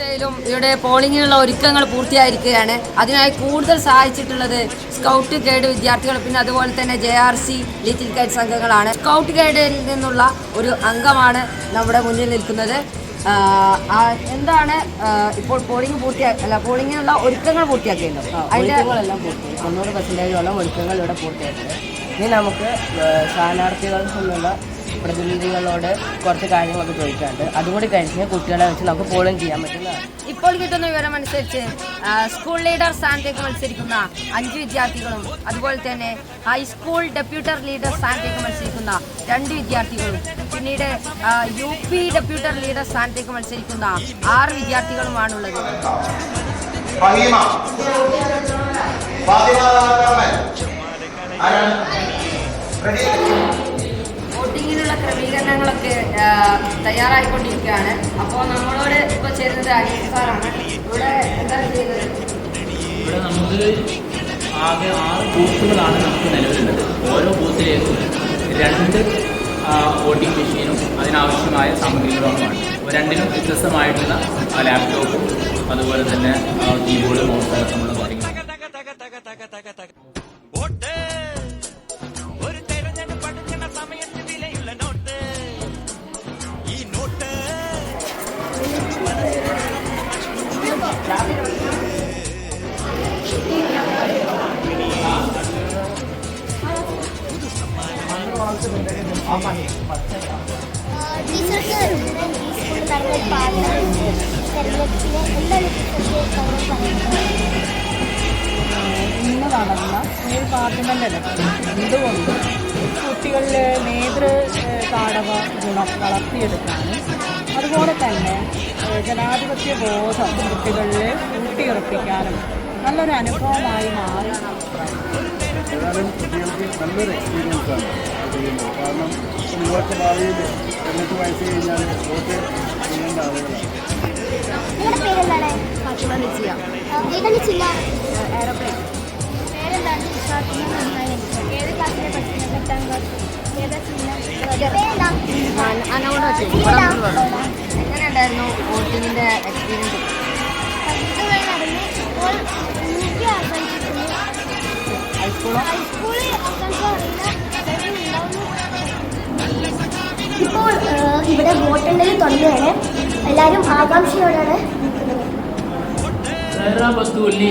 ജില്ലയിലും ഇവിടെ പോളിംഗിനുള്ള ഒരുക്കങ്ങൾ പൂർത്തിയായിരിക്കുകയാണ്. അതിനായി കൂടുതൽ സഹായിച്ചിട്ടുള്ളത് സ്കൗട്ട് ഗൈഡ് വിദ്യാർത്ഥികൾ പിന്നെ അതുപോലെ തന്നെ J R C little guide സംഘങ്ങളാണ് scout ഗൈഡിൽ നിന്നുള്ള ഒരു അംഗമാണ് നമ്മുടെ മുന്നിൽ നിൽക്കുന്നത്. എന്താണ് ഇപ്പോൾ പോളിംഗ് പൂർത്തിയാക്കി അല്ല പോളിംഗിനുള്ള ഒരുക്കങ്ങൾ പൂർത്തിയാക്കിയല്ലോ അതിന്റെ തൊണ്ണൂറ് പെർസെന്റേജോളം ഒരുക്കങ്ങൾ ഇവിടെ പൂർത്തിയാക്കുന്നത് ഇനി നമുക്ക് സ്ഥാനാർത്ഥികൾ നിന്നുള്ള പ്രതിനിധികളോട് കുറച്ച് കാര്യങ്ങളൊക്കെ ചോദിക്കാറുണ്ട് അതുകൂടി കഴിഞ്ഞ് കുട്ടികളെ വെച്ച് നമുക്ക് പോളും ചെയ്യാൻ പറ്റുന്നതാണ്. ഇപ്പോൾ കിട്ടുന്ന വിവരം അനുസരിച്ച് സ്കൂൾ ലീഡർ സ്ഥാനത്തേക്ക് മത്സരിക്കുന്ന അഞ്ച് വിദ്യാർത്ഥികളും അതുപോലെ തന്നെ ഹൈസ്കൂൾ ഡെപ്യൂട്ടർ ലീഡർ സ്ഥാനത്തേക്ക് മത്സരിക്കുന്ന രണ്ട് വിദ്യാർത്ഥികളും പിന്നീട് യു പി ഡെപ്യൂട്ടർ ലീഡർ സ്ഥാനത്തേക്ക് മത്സരിക്കുന്ന ആറ് വിദ്യാർത്ഥികളുമാണുള്ളത്. ഫഹീമ ഫാത്തിമ ക്രമീകരണങ്ങളൊക്കെ തയ്യാറായിക്കൊണ്ടിരിക്കുകയാണ്. അപ്പോൾ നമ്മളോട് ഇപ്പോൾ ചേരുന്നത് അനീഷ് സാറാണ്. ഇവിടെ എന്താണ് ചെയ്യുന്നത് ഇവിടെ നമുക്ക് ആകെ ആറ് ബൂത്തുകളാണ് നമുക്ക് നിലവിലുള്ളത്. ഓരോ ബൂത്തിലേക്കും രണ്ട് വോട്ടിംഗ് മെഷീനും അതിനാവശ്യമായ സാമഗ്രികളുമാണ് രണ്ടിനും വ്യത്യസ്തമായിട്ടുള്ള ലാപ്ടോപ്പും അതുപോലെ തന്നെ കീബോർഡ് മൗസ് നമ്മൾ കാര്യങ്ങൾ ഈ ഇലക്ഷൻ എന്തുകൊണ്ട് കുട്ടികളിലെ നേതൃ പാഠവ ഗുണം വളർത്തിയെടുക്കാനും അതുപോലെ തന്നെ ജനാധിപത്യ ബോധം കുട്ടികളിൽ ഊട്ടിയുറപ്പിക്കാനും നല്ലൊരു അനുഭവമായി മാറി. ഏതായാലും കുട്ടികൾക്ക് നല്ലൊരു എക്സ്പീരിയൻസ് ആണ് ചെയ്യുന്നത്. കാരണം നിങ്ങളൊക്കെ ഭാവിയിൽ എന്നിട്ട് വയസ്സ് കഴിഞ്ഞാൽ വോട്ട് ചെയ്യേണ്ട ആളുകളാണ്. എങ്ങനെയുണ്ടായിരുന്നു വോട്ടിങ്ങിന്റെ എക്സ്പീരിയൻസ് ഇപ്പോൾ ഇവിടെ വോട്ടെണ്ണൽ തുടങ്ങുകയാണ്. എല്ലാവരും ആകാംക്ഷയോടാണ് ബത്തുവിന്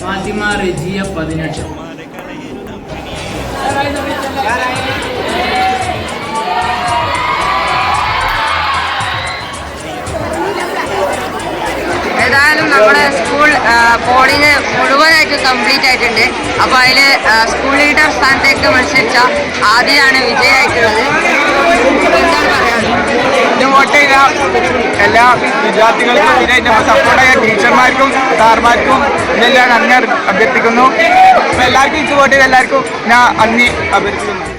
ഫാത്തിമ റജിയ പതിനെട്ട്. ഏതായാലും നമ്മുടെ സ്കൂൾ പോളിംഗ് മുഴുവനായിട്ട് കംപ്ലീറ്റ് ആയിട്ടുണ്ട്. അപ്പോൾ അതിൽ സ്കൂൾ ലീഡർ സ്ഥാനത്തേക്ക് മത്സരിച്ച ആദ്യമാണ് വിജയമായിട്ടുള്ളത് എന്താണ് എല്ലാ വിദ്യാർത്ഥികൾക്കും പിന്നെ ഇതിനെ സപ്പോർട്ട് ചെയ്യാൻ ടീച്ചർമാർക്കും സാർമാർക്കും ഇതെല്ലാം നന്ദി അഭ്യർത്ഥിക്കുന്നു. എല്ലാവർക്കും വോട്ട് എല്ലാവർക്കും ഞാൻ നന്ദി അഭ്യർത്ഥിക്കുന്നു.